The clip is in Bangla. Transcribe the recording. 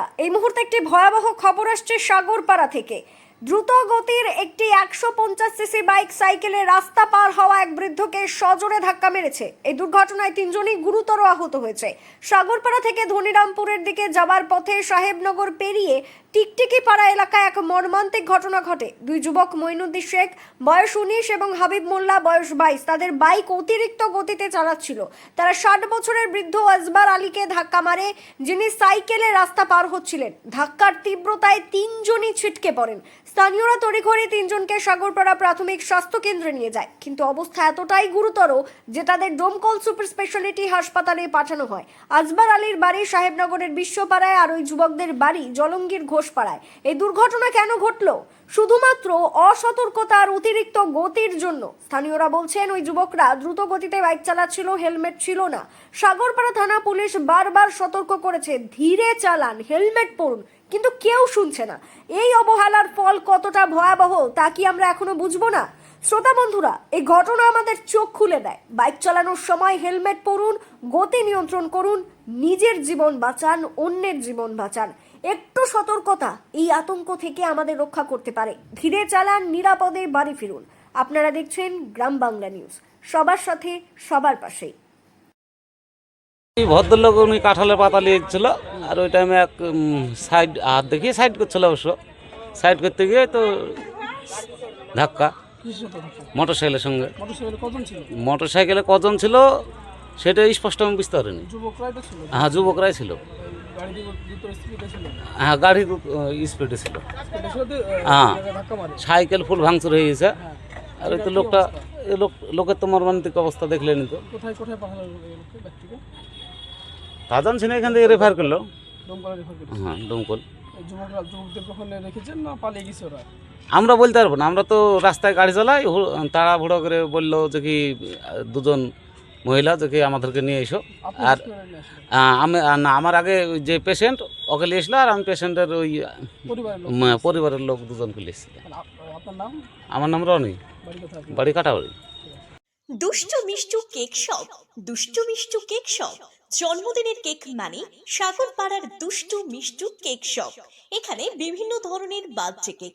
বন্ধুরা এই মুহূর্তে একটি ভয়াবহ খবর আসছে সাগরপাড়া থেকে। দ্রুত গতির একটি একশো পঞ্চাশ সিসি বাইক সাইকেলে রাস্তা পার হওয়া এক বৃদ্ধকে সজোরে ধাক্কা মেরেছে। এই দুর্ঘটনায় তিনজনই গুরুতর আহত হয়েছে। সাগরপাড়া থেকে ধনিরামপুরের দিকে যাবার পথে সাহেবনগর পেরিয়ে টিকটিকি পাড়া এলাকায় এক মর্মান্তিক ঘটনা ঘটে। দুই যুবক মইনুদ্দিন শেখ, বয়স উনিশ, এবং হাবিব মোল্লা, বয়স বাইশ, তাদের বাইক অতিরিক্ত গতিতে চালাচ্ছিল। তারা ষাট বছরের বৃদ্ধ আজবার আলীকে ধাক্কা মারে, যিনি সাইকেলে রাস্তা পার হচ্ছিলেন। ধাক্কার তীব্রতায় তিনজনই ছিটকে পড়েন। স্থানীয়রা তড়িঘড়ি তিনজনকে সাগরপাড়া প্রাথমিক স্বাস্থ্য কেন্দ্রে নিয়ে যায়। কিন্তু অবস্থা এতটাই গুরুতর যে তাদের ডোমকল সুপার স্পেশালিটি হাসপাতালে পাঠানো হয়। আজবার আলীর বাড়ি সাহেবনগরের বিশ্বপাড়ায়, আর ওই যুবকদের বাড়ি জলঙ্গির ঘোষপাড়ায়। এই দুর্ঘটনা কেন ঘটলো? শুধুমাত্র অসতর্কতার অতিরিক্ত গতির জন্য। স্থানীয়রা বলছেন, ওই যুবকরা দ্রুত গতিতে বাইক চালাচ্ছিল, হেলমেট ছিল না। সাগরপাড়া থানা পুলিশ বারবার সতর্ক করেছে, ধীরে চালান, হেলমেট পরুন। কিন্তু কেউ শুনছে না। এই অবহেলার ফল কতটা ভয়াবহ, তা কি আমরা এখনও বুঝব না? শ্রোতা বন্ধুরা, এই ঘটনা আমাদের চোখ খুলে দেয়। বাইক চালানোর সময় হেলমেট পরুন, গতি নিয়ন্ত্রণ করুন, নিজের জীবন বাঁচান, অন্যের জীবন বাঁচান। একটু সতর্কতা এই আতঙ্ক থেকে আমাদের রক্ষা করতে পারে। ধীরে চালান নিরাপদে বাড়ি ফিরুন। আপনারা দেখছেন গ্রাম বাংলা নিউজ। সবার সাথে সবার পাশেই। এই ভদ্রলোক উনি কাঁঠালের পাতা নিয়ে ছিল আর ওই টাইমে এক সাইড হাত দেখিয়ে সাইড করছিল অবশ্য। সাইড করতে গিয়ে তো ধাক্কা। মোটর সাইকেলের সঙ্গে। মোটরসাইকেলে কজন ছিল? মোটর সাইকেলে কজন ছিল সেটা স্পষ্ট আমি বুঝতে পারিনি। যুবকরাই হ্যাঁ যুবকরাই ছিল। হ্যাঁ গাড়ি স্পিডে ছিল। হ্যাঁ। সাইকেল ফুল ভাঙচুর হয়ে গেছে। হ্যাঁ। আর ওই তো লোকটা লোক লোকের তো মর্মান্তিক অবস্থা দেখলেনি তো। তা জানছি না এখান থেকে রেফার করল। হ্যাঁ আমরা বলতে পারব না। আমরা তো রাস্তায় গাড়ি চালাই তাড়াহুড়ো করে বলল যে কি দুজন মহিলা যে আমাদেরকে নিয়ে এসো। আর আমি না আমার আগে যে পেশেন্ট ওকে নিয়ে এসলো আর আমি পেশেন্টের ওই পরিবারের লোক। উম, পরিবারের লোক দুজনকে নিয়ে আমার নাম রনি। বাড়ি কাটাবাড়ি দুষ্টু মিষ্টু কেক শপ। দুষ্টু মিষ্টু কেক শপ। জন্মদিনের কেক মানে সাগর পাড়ার দুষ্টু মিষ্টু কেক শপ। এখানে বিভিন্ন ধরনের বার্থডে কেক।